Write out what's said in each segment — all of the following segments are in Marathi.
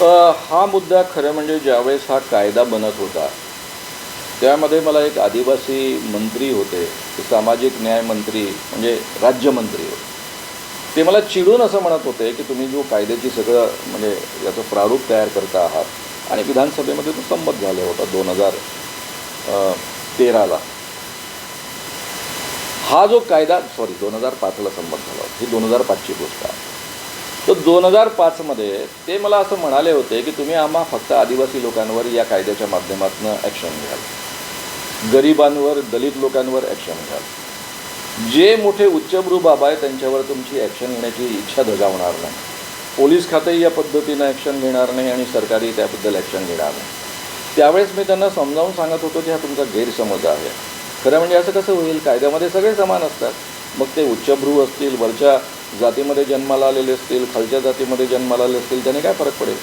हा मुद्दा खरं म्हणजे ज्यावेळेस हा कायदा बनत होता त्यामध्ये मला एक आदिवासी मंत्री होते सामाजिक न्याय मंत्री म्हणजे राज्यमंत्री होते. ते मला चिडून असं म्हणत होते की तुम्ही जो कायद्याची सगळं म्हणजे याचं प्रारूप तयार करता आहात आणि विधानसभेमध्ये तो संमत झाला होता दोन हजार तेराला. हा जो कायदा सॉरी दोन हजार पाचला संमत झाला होता ही दोन हजार पाचची गोष्ट आहे. दोन हजार पाचमध्ये ते मला असं म्हणाले होते की तुम्ही आम्हा फक्त आदिवासी लोकांवर या कायद्याच्या माध्यमातून ॲक्शन घ्याल. गरिबांवर दलित लोकांवर ॲक्शन घ्याल. जे मोठे उच्चभ्रू बाबा आहे त्यांच्यावर तुमची ॲक्शन घेण्याची इच्छा धगावणार नाही. पोलीस खातंही या पद्धतीनं ॲक्शन घेणार नाही आणि सरकारी त्याबद्दल ॲक्शन घेणार नाही. त्यावेळेस मी त्यांना समजावून सांगत होतो की हा तुमचा गैरसमज आहे. खरं म्हणजे असं कसं होईल? कायद्यामध्ये सगळे समान असतात. मग ते उच्चभ्रू असतील वरच्या जातीमध्ये जन्माला आलेले असतील खालच्या जातीमध्ये जन्माला आले असतील त्याने काय फरक पडेल?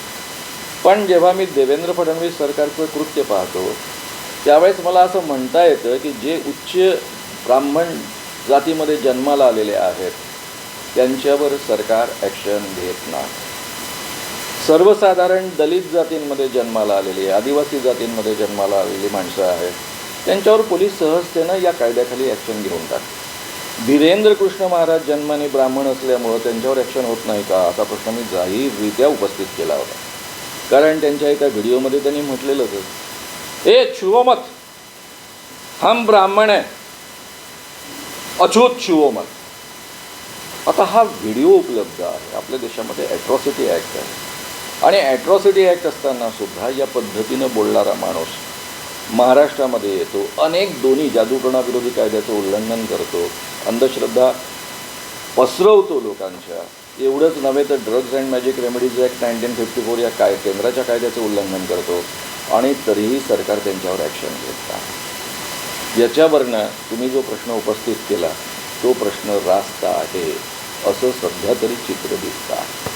पण जेव्हा मी देवेंद्र फडणवीस सरकारचं कृत्य पाहतो त्यावेळेस मला असं म्हणता येतं की जे उच्च ब्राह्मण जातीमध्ये जन्माला आलेले आहेत त्यांच्यावर सरकार ॲक्शन घेत नाही. सर्वसाधारण दलित जातींमध्ये जन्माला आलेली आदिवासी जातींमध्ये जन्माला आलेली माणसं आहेत त्यांच्यावर पोलीस सहजतेनं या कायद्याखाली ॲक्शन घेऊन टाकतात. धीरेंद्र कृष्ण महाराज जन्माने ब्राह्मण असल्यामुळं त्यांच्यावर ॲक्शन होत नाही का? असा प्रश्न मी जाहीररित्या उपस्थित केला होता. कारण त्यांच्या एका व्हिडिओमध्ये त्यांनी म्हटलेलंच ए छुओ हम ब्राह्मण आहे अछूत छुओ आता हा व्हिडिओ उपलब्ध आहे आपल्या देशामध्ये ॲट्रॉसिटी ॲक्ट आहे. आणि ॲट्रॉसिटी ॲक्ट असताना सुद्धा या पद्धतीनं बोलणारा माणूस महाराष्ट्रामध्ये येतो. अनेक दोन्ही जादूटोणाविरोधी कायद्याचं उल्लंघन करतो. अंधश्रद्धा पसरवतो लोकांच्या. एवढंच नव्हे तर drugs and magic remedies act nineteen fifty four या काय केंद्राच्या कायद्याचं उल्लंघन करतो. आणि तरीही सरकार त्यांच्यावर ॲक्शन घेत नाही याच्यावरनं तुम्ही जो प्रश्न उपस्थित केला तो प्रश्न रास्त आहे असं सध्या तरी चित्र दिसतं आहे.